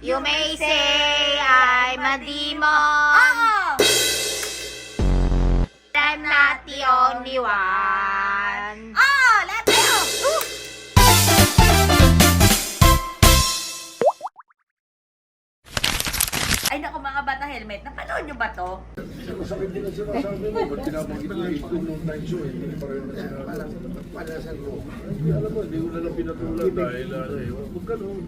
You may say I'm a demon. Oo! I'm not the only one. Oo! Lahat tayo! Ay naku mga bata helmet, napanood nyo ba to? Masakit din ang sinasabi mo. Ba't pinabanggit mo yung time show? eh? Hindi pa rin na sinabi. Palasan mo. Hindi, alam mo, hindi ko na lang pinatulan dahil ano eh. Huwag ganun.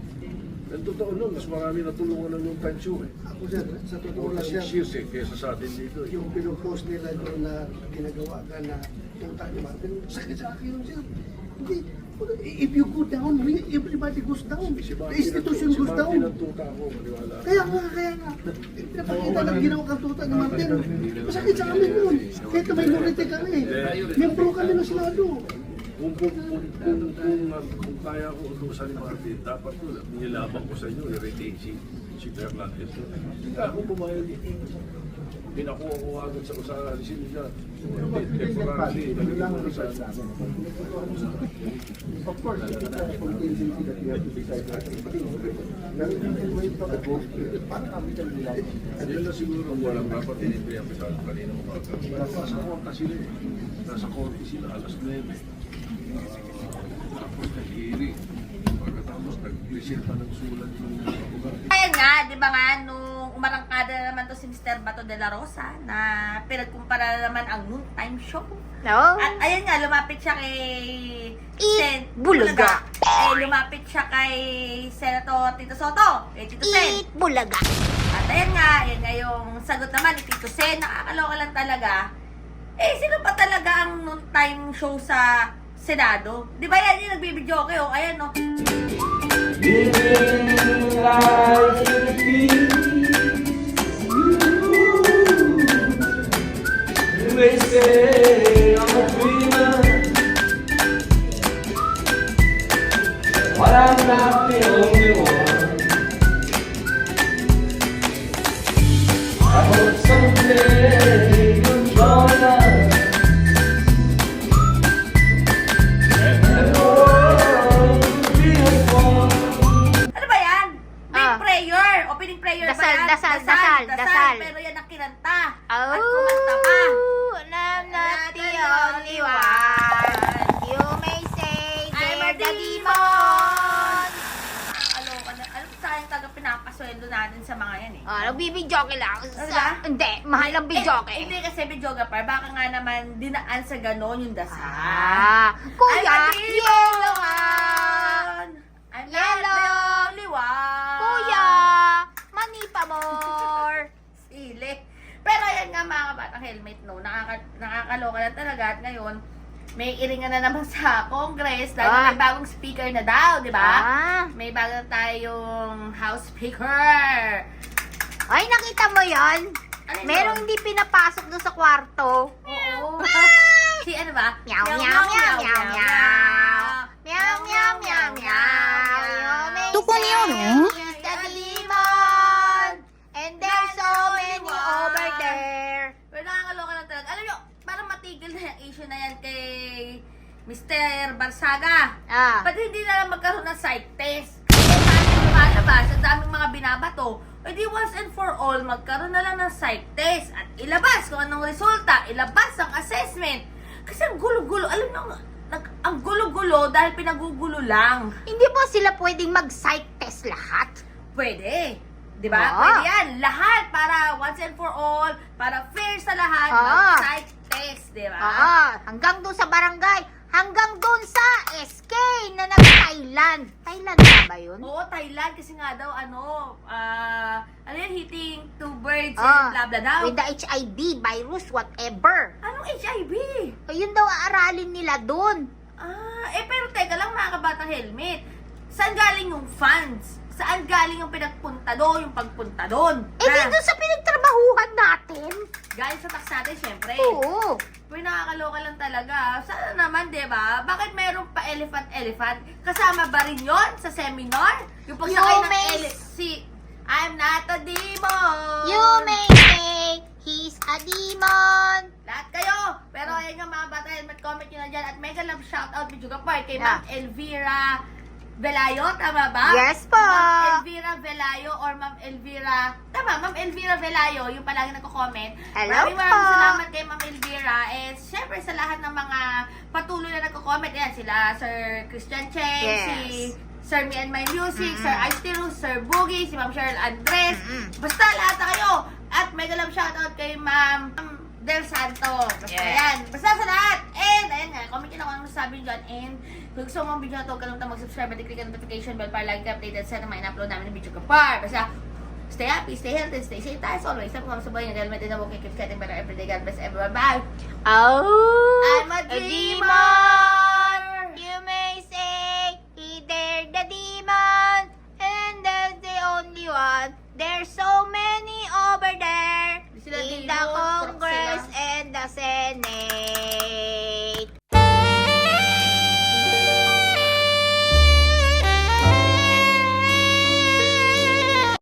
Ang totoo nun, mas marami natulungan ng yung show eh. Ako sir, sa totoo lang issues eh, kesa sa atin dito. eh. yung pinupost nila doon na ginagawa ka na punta ni Martin, sakit sa akin yun sir. Hindi, if you go down, everybody goes down. Si The Martin institution ang- si goes Martin down. ang tuta ko, maniwala. ka. Kaya nga, kaya nga. Pinapakita ng ginawa kang tuta ni Martin. Masakit sa amin yun. Kahit na minority kami. Membro kami ng Senado. Kung, kung, kung, kung, kung, kung, kaya ko utusan ni Martin, dapat ko, nilabang ko sa inyo, i-retain si, si Fernandez. Hindi ako pumayag eh. Pinakuha ko agad sa usahan ni Silvia. Temporarily, nalagyan ko sa Of course, it's a contingency that we have to decide at the beginning. Pero we can wait for the vote. Paano kami can rely? Yan na siguro walang dapat tinipiyang sa kanina mo Nasa korte sila eh. Nasa korte sila alas 9. Tapos nag-hearing. Pagkatapos nag-presenta ng sulat yung. Ayan nga, di ba nga, nung umarangkada na naman to si Mr. Bato de la Rosa na pinagkumpara na naman ang noontime show. No? At ayan nga, lumapit siya kay... Eat Sen- Bulaga. Eh, lumapit siya kay Senator Tito Soto, kay Tito Sen. Eat bulaga. At ayan nga, ayan nga yung sagot naman ni Tito Sen, nakakaloka lang talaga. Eh, sino pa talaga ang noontime show sa Senado? Di ba yan yung nagbibidyo kayo? Ayan, no? Living life in peace. You may nagbibidyoke lang. Ano ba? Sa, hindi, mahal ang bidyoke. Eh, hindi kasi videographer. Baka nga naman dinaan sa ganon yung dasal. Ah, kuya, yellow ah. I'm not Yellow. the only one. Kuya, manipa more. Sili. Pero ayan nga mga kabatang helmet, no? Nakaka nakakaloka na talaga. At ngayon, may iringan na naman sa Congress dahil Ah. may bagong speaker na daw, di ba? Ah, May bago tayong House Speaker. Ay nakita mo yon? Ano? Merong hindi pinapasok doon sa kwarto. Oo. si ano ba? Meow, meow, meow, meow, meow. Meow, meow, meow, meow. Tukon yun, oh. the demon. And there's so many over there. Pero nakakaloka lang talaga. Alam nyo, parang matigil na yung issue na yan kay Mr. Barsaga. Ah. Ba't hindi na lang magkaroon ng psych test? Paano lumalabas, ang daming mga binabato, e di once and for all, magkaroon na lang ng psych test at ilabas kung anong resulta, ilabas ang assessment. Kasi ang gulo-gulo, alam nyo, nag, ang gulo-gulo dahil pinagugulo lang. Hindi po sila pwedeng mag-psych test lahat. Pwede. Di ba? Ah. Pwede yan. Lahat para once and for all, para fair sa lahat, Ah. mag-psych test, di ba? Oo, hanggang doon sa barangay, hanggang doon sa SK na nag-Thailand. Thailand na ba yun? Oo, Thailand kasi nga daw ano, ah, ano yan, hitting two birds Ah, and blah blah daw. With the HIV, virus, whatever. Anong HIV? So, yun daw aaralin nila doon. Ah, eh pero teka lang mga kabatang helmet. Saan galing yung funds? Saan galing yung pinagpunta doon, yung pagpunta doon? Eh, di doon sa pinagtrabahuhan natin. Galing sa tax natin, syempre. Oo. Uy, nakakaloka lang talaga. Sana naman, di ba? Bakit meron pa elephant-elephant? Kasama ba rin yon sa seminar? Yung pagsakay You ng may- ele- si I'm not a demon! You may say he's a demon. Lahat kayo! Pero ayun nga mga bata, helmet comment nyo na dyan. At mega love shoutout video ka part kay Yeah. Ma'am Elvira Velayo, tama ba? Yes po. Ma'am Elvira Velayo or Ma'am Elvira, tama, Ma'am Elvira Velayo, yung palagi nagko-comment. Hello maraming po. maraming salamat kay Ma'am Elvira. And syempre sa lahat ng mga patuloy na nagko-comment, yan, sila Sir Christian Cheng, Yes. si Sir Me and My Music, Mm-mm. Sir Tiro, Sir Boogie, si Ma'am Cheryl Andres. Mm-mm. Basta lahat na kayo. At mega love shoutout kay Ma'am Del Santo. Basta Yes. yan. Basta sa lahat. And, ayun nga, comment nyo lang kung ano masasabi nyo dyan. And, kung gusto mo ang video na to, kalimutan mag-subscribe at i-click ang notification bell para lagi ka updated sa mga in-upload namin ng video kapar. Basta, stay happy, stay healthy, stay safe tayo as always. Sabi ko sa buhay niyo, dahil may na keep getting better every day. God bless everyone. Bye! Oh, I'm a dreamer!